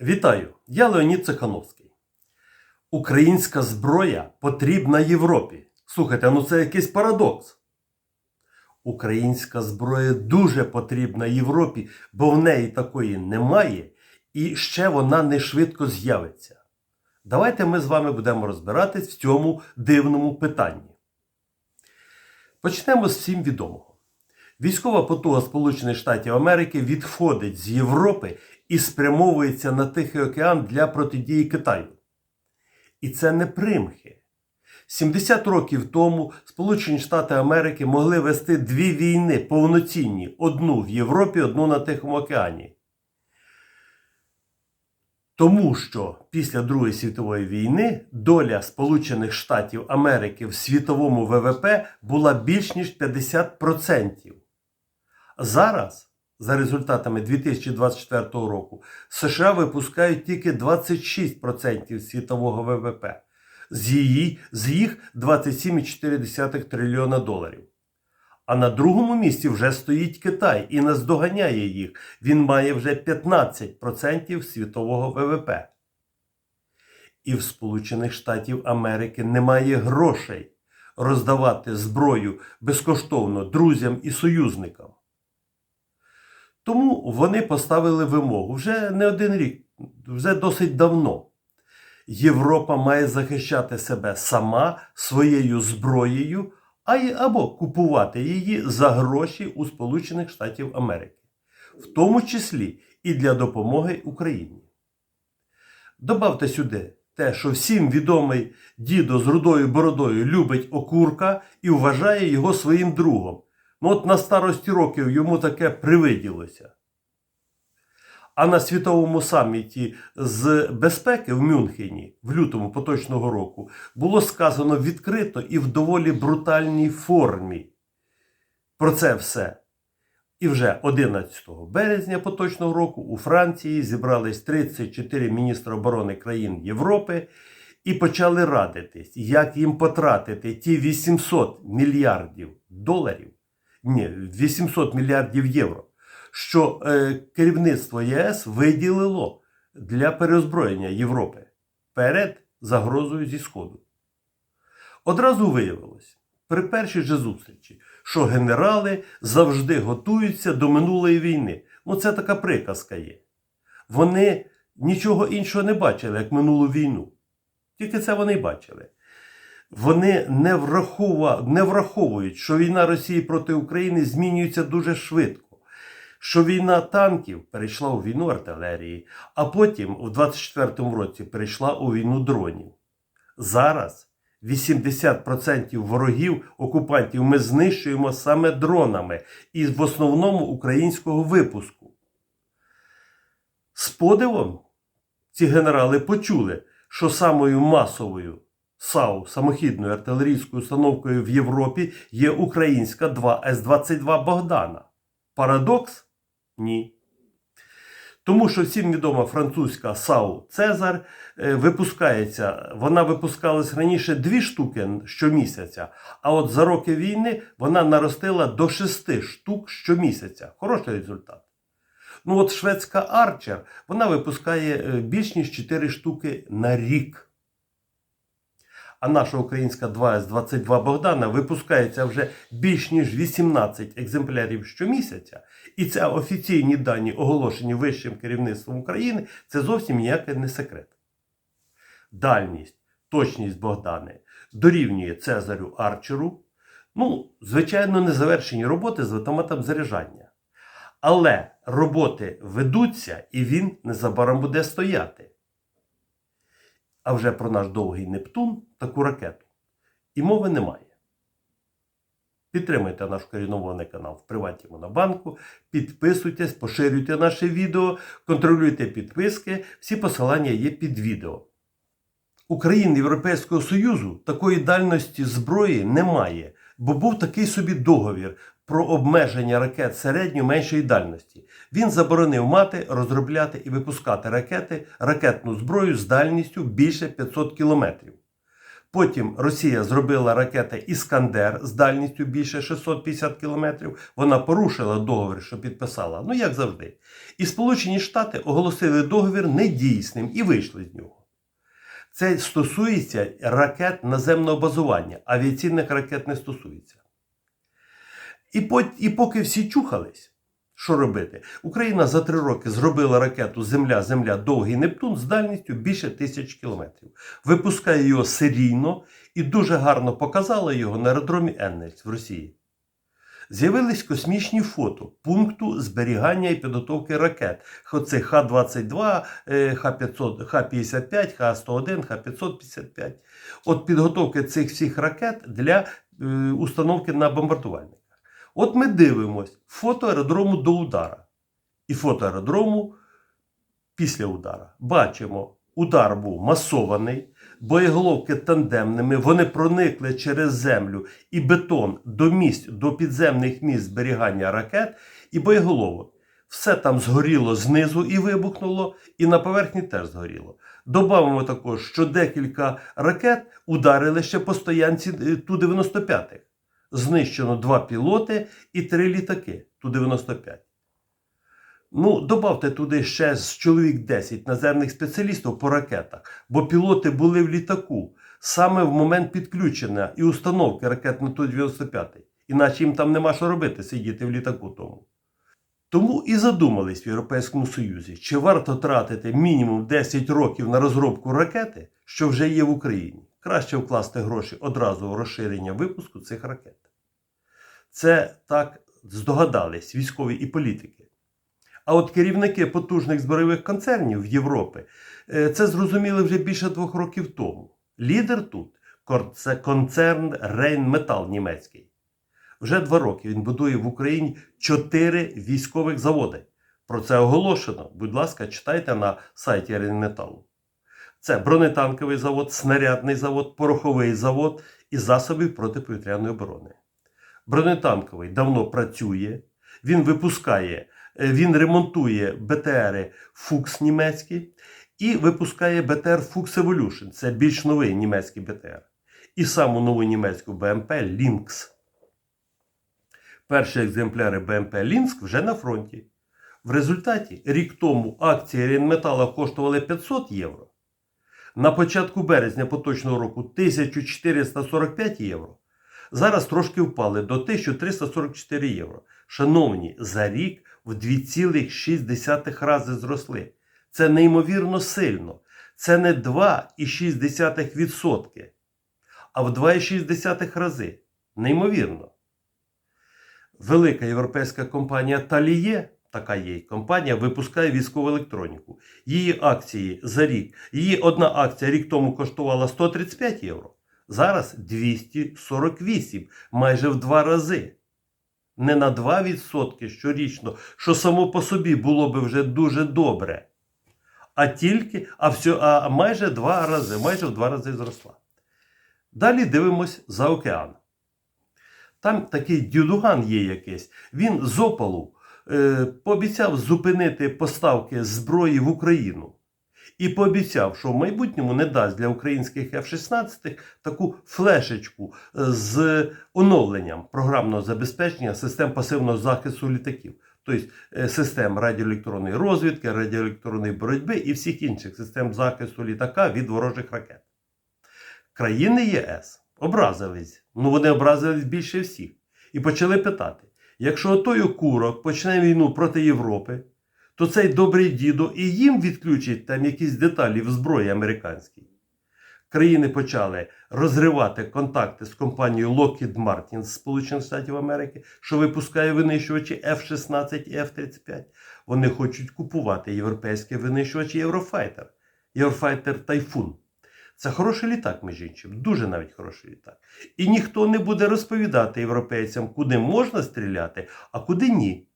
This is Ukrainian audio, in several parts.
Вітаю! Я Леонід Цехановський. Українська зброя потрібна Європі. Слухайте, ну це якийсь парадокс. Українська зброя дуже потрібна Європі, бо в неї такої немає, і ще вона не швидко з'явиться. Давайте ми з вами будемо розбиратись в цьому дивному питанні. Почнемо з всім відомого. Військова потуга Сполучених Штатів Америки відходить з Європи і спрямовується на Тихий океан для протидії Китаю. І це не примхи. 70 років тому Сполучені Штати Америки могли вести дві війни повноцінні: одну в Європі, одну на Тихому океані. Тому що після Другої світової війни доля Сполучених Штатів Америки в світовому ВВП була більш ніж 50%. Зараз, за результатами 2024 року, США випускають тільки 26% світового ВВП, з, її, з їх 27,4 трильйона доларів. А на другому місці вже стоїть Китай і наздоганяє їх. Він має вже 15% світового ВВП. І в Сполучених Штатів Америки немає грошей роздавати зброю безкоштовно друзям і союзникам. Тому вони поставили вимогу вже не один рік, вже досить давно. Європа має захищати себе сама своєю зброєю а й або купувати її за гроші у Сполучених Штатів Америки, в тому числі і для допомоги Україні. Добавте сюди те, що всім відомий дідо з рудою бородою любить окурка і вважає його своїм другом. Ну от на старості років йому таке привиділося. А на світовому саміті з безпеки в Мюнхені в лютому поточного року було сказано відкрито і в доволі брутальній формі. Про це все. І вже 11 березня поточного року у Франції зібрались 34 міністри оборони країн Європи і почали радитись, як їм потратити ті 800 мільярдів доларів, ні, 800 мільярдів євро що е, керівництво ЄС виділило для переозброєння Європи перед загрозою зі Сходу. Одразу виявилось при першій же зустрічі, що генерали завжди готуються до минулої війни. Ну, це така приказка є. Вони нічого іншого не бачили, як минулу війну. Тільки це вони бачили. Вони не, врахова... не враховують, що війна Росії проти України змінюється дуже швидко що війна танків перейшла у війну артилерії, а потім у 24-му році перейшла у війну дронів. Зараз 80% ворогів окупантів ми знищуємо саме дронами і в основному українського випуску. З подивом ці генерали почули, що самою масовою САУ самохідною артилерійською установкою в Європі є українська 2 С-22 Богдана. Парадокс? Ні. Тому що всім відома французька САУ Цезар е, випускається, вона випускалась раніше дві штуки щомісяця, а от за роки війни вона наростила до шести штук щомісяця. Хороший результат. Ну от шведська Арчер вона випускає е, більш ніж 4 штуки на рік. А наша українська 2С-22 Богдана випускається вже більш ніж 18 екземплярів щомісяця. І це офіційні дані, оголошені вищим керівництвом України, це зовсім ніякий не секрет. Дальність, точність Богдани дорівнює Цезарю Арчеру. Ну, звичайно, незавершені роботи з автоматом заряджання. Але роботи ведуться, і він незабаром буде стояти. А вже про наш довгий Нептун таку ракету. І мови немає. Підтримуйте наш корінований канал в Приваті Монобанку, підписуйтесь, поширюйте наше відео, контролюйте підписки, всі посилання є під відео. У країн Європейського Союзу такої дальності зброї немає, бо був такий собі договір про обмеження ракет середньої меншої дальності. Він заборонив мати, розробляти і випускати ракети, ракетну зброю з дальністю більше 500 кілометрів. Потім Росія зробила ракети Іскандер з дальністю більше 650 кілометрів. Вона порушила договір, що підписала, ну як завжди. І Сполучені Штати оголосили договір недійсним і вийшли з нього. Це стосується ракет наземного базування, авіаційних ракет не стосується. І, по, і поки всі чухались, що робити? Україна за три роки зробила ракету Земля-Земля Довгий Нептун з дальністю більше тисяч кілометрів. Випускає його серійно і дуже гарно показала його на аеродромі Еннельс в Росії. З'явились космічні фото пункту зберігання і підготовки ракет. Оце Х-22, е, Х-500, Х-55, Х-101, Х-555. От підготовки цих всіх ракет для е, установки на бомбардувальниках. От ми дивимось фото аеродрому до удара і фото аеродрому після удара. Бачимо, удар був масований, боєголовки тандемними, вони проникли через землю і бетон до місць, до підземних місць зберігання ракет і боєголовок. Все там згоріло знизу і вибухнуло, і на поверхні теж згоріло. Добавимо також, що декілька ракет ударили ще по стоянці е, Ту-95. Знищено два пілоти і три літаки Ту-95. Ну, добавте туди ще з чоловік 10 наземних спеціалістів по ракетах, бо пілоти були в літаку саме в момент підключення і установки ракет на Ту-95. Іначе їм там нема що робити, сидіти в літаку тому. Тому і задумались в Європейському Союзі, чи варто тратити мінімум 10 років на розробку ракети, що вже є в Україні. Краще вкласти гроші одразу в розширення випуску цих ракет. Це так здогадались військові і політики. А от керівники потужних збройових концернів Європи е, це зрозуміли вже більше двох років тому. Лідер тут це концерн Рейнметал німецький. Вже два роки він будує в Україні чотири військових заводи. Про це оголошено. Будь ласка, читайте на сайті Рейнметалу. Це бронетанковий завод, снарядний завод, пороховий завод і засобів протиповітряної оборони. Бронетанковий давно працює, він випускає, е, він ремонтує БТРи Фукс німецькі і випускає БТР Fuchs Evolution. Це більш новий німецький БТР. І саму нову німецьку БМП Lynx. Перші екземпляри БМП Лінськ вже на фронті. В результаті рік тому акції Рінметала коштували 500 євро. На початку березня поточного року 1445 євро. Зараз трошки впали до 1344 євро. Шановні, за рік в 2,6 рази зросли. Це неймовірно сильно. Це не 2,6%, а в 2,6 рази. Неймовірно. Велика європейська компанія Таліє, така є компанія, випускає військову електроніку. Її акції за рік, її одна акція рік тому коштувала 135 євро. Зараз 248, майже в два рази. Не на 2% щорічно, що само по собі було би вже дуже добре. А тільки, а, все, а майже два рази, майже в два рази зросла. Далі дивимось за океан. Там такий дюдуган є якийсь. Він з опалу пообіцяв зупинити поставки зброї в Україну. І пообіцяв, що в майбутньому не дасть для українських F-16 таку флешечку е, з оновленням програмного забезпечення систем пасивного захисту літаків. Тобто е, систем радіоелектронної розвідки, радіоелектронної боротьби і всіх інших систем захисту літака від ворожих ракет. Країни ЄС образились. Ну вони образились більше всіх. І почали питати: якщо той окурок почне війну проти Європи, то цей добрий дідо і їм відключить там якісь деталі в зброї американській. Країни почали розривати контакти з компанією Lockheed Martin з Сполучених Штатів Америки, що випускає винищувачі F-16 і F-35. Вони хочуть купувати європейські винищувачі Eurofighter, Eurofighter Typhoon. Це хороший літак, між іншим, дуже навіть хороший літак. І ніхто не буде розповідати європейцям, куди можна стріляти, а куди ні.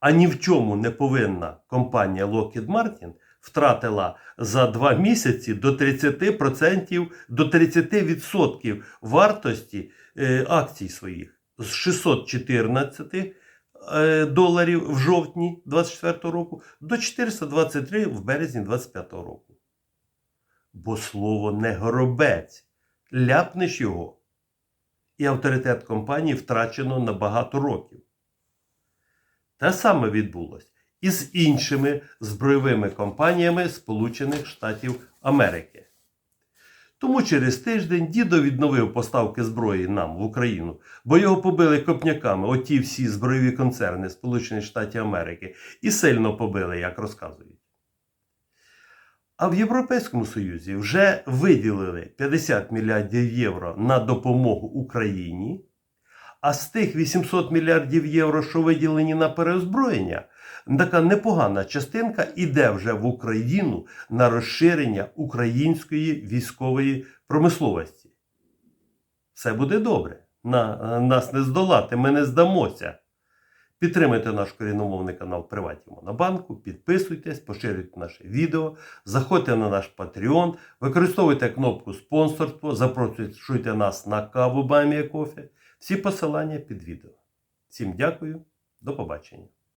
А ні в чому не повинна компанія Lockheed Martin втратила за два місяці до 30%, до 30% вартості е, акцій своїх з 614 е, доларів в жовтні 24 року до 423 в березні 25 року. Бо слово не горобець. Ляпнеш його, і авторитет компанії втрачено на багато років. Те саме відбулося і з іншими збройовими компаніями Сполучених Штатів Америки. Тому через тиждень дідо відновив поставки зброї нам в Україну, бо його побили копняками оті всі збройові концерни Сполучених Штатів Америки і сильно побили, як розказують. А в Європейському Союзі вже виділили 50 мільярдів євро на допомогу Україні, а з тих 800 мільярдів євро, що виділені на переозброєння, така непогана частинка іде вже в Україну на розширення української військової промисловості. Все буде добре. На, нас не здолати, ми не здамося. Підтримайте наш корінномовний канал Приваті Монобанку, підписуйтесь, поширюйте наше відео, заходьте на наш Patreon, використовуйте кнопку спонсорство, запрошуйте нас на каву Бамія Кофе. Всі посилання під відео. Всім дякую, до побачення.